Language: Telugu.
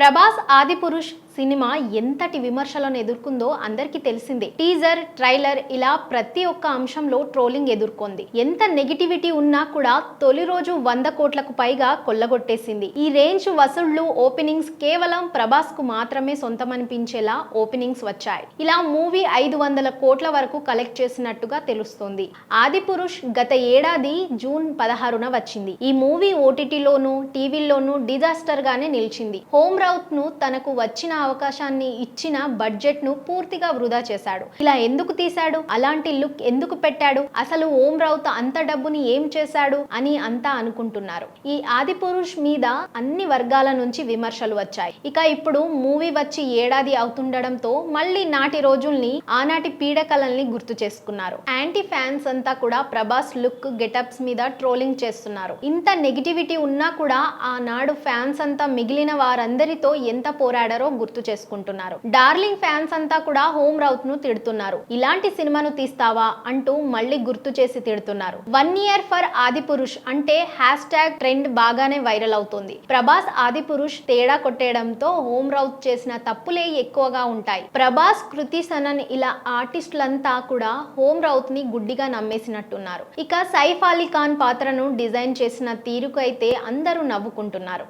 ప్రభాస్ ఆదిపురుష్ సినిమా ఎంతటి విమర్శలను ఎదుర్కొందో అందరికీ తెలిసిందే. టీజర్ ట్రైలర్ ఇలా ప్రతి ఒక్క అంశంలో ట్రోలింగ్ ఎదుర్కొంది. ఎంత నెగిటివిటీ ఉన్నా కూడా తొలి రోజు వంద కోట్లకు పైగా కొల్లగొట్టేసింది. ఈ రేంజ్ వసూళ్ళు ఓపెనింగ్స్ కేవలం ప్రభాస్కు మాత్రమే సొంతమనిపించేలా ఓపెనింగ్స్ వచ్చాయి. ఇలా మూవీ ఐదు వందల కోట్ల వరకు కలెక్ట్ చేసినట్టుగా తెలుస్తోంది. ఆదిపురుష్ గత ఏడాది జూన్ పదహారున వచ్చింది. ఈ మూవీ ఓటీటీలోను టీవీల్లోనూ డిజాస్టర్ గానే నిలిచింది. హోమ్ రౌత్ను తనకు వచ్చిన అవకాశాన్ని ఇచ్చిన బడ్జెట్ను పూర్తిగా వృధా చేశాడు. ఇలా ఎందుకు తీశాడు? అలాంటి లుక్ ఎందుకు పెట్టాడు? అసలు ఓం రావుత్ అంత డబ్బుని ఏం చేశాడు? అని అంతా అనుకుంటున్నారు. ఈ ఆది పురుష్ మీద అన్ని వర్గాల నుంచి విమర్శలు వచ్చాయి. ఇక ఇప్పుడు మూవీ వచ్చి ఏడాది అవుతుండడంతో మళ్ళీ నాటి రోజుల్ని ఆనాటి పీడకలల్ని గుర్తు చేసుకున్నారు. యాంటీ ఫ్యాన్స్ అంతా కూడా ప్రభాస్ లుక్ గెటప్స్ మీద ట్రోలింగ్ చేస్తున్నారు. ఇంత నెగిటివిటీ ఉన్నా కూడా ఆనాడు ఫ్యాన్స్ అంతా మిగిలిన వారందరితో ఎంత పోరాడారో గుర్తు చేసుకుంటున్నారు. డార్లింగ్ ఫ్యాన్స్ అంతా కూడా హోమ్ రౌత్ను తిడుతున్నారు. ఇలాంటి సినిమాను తీస్తావా అంటూ మళ్ళీ గుర్తు చేసి తిడుతున్నారు. One year for Adipurush అంటే హ్యాష్ ట్యాగ్ ట్రెండ్ బాగానే వైరల్ అవుతుంది. ప్రభాస్ ఆది పురుష్ తేడా కొట్టేయడంతో హోమ్ రౌత్ చేసిన తప్పులే ఎక్కువగా ఉంటాయి. ప్రభాస్ కృతి సనన్ ఇలా ఆర్టిస్టులంతా కూడా హోమ్ రౌత్ని గుడ్డిగా నమ్మేసినట్టున్నారు. ఇక సైఫ్ అలీ ఖాన్ పాత్రను డిజైన్ చేసిన తీరుకు అయితే అందరూ నవ్వుకుంటున్నారు.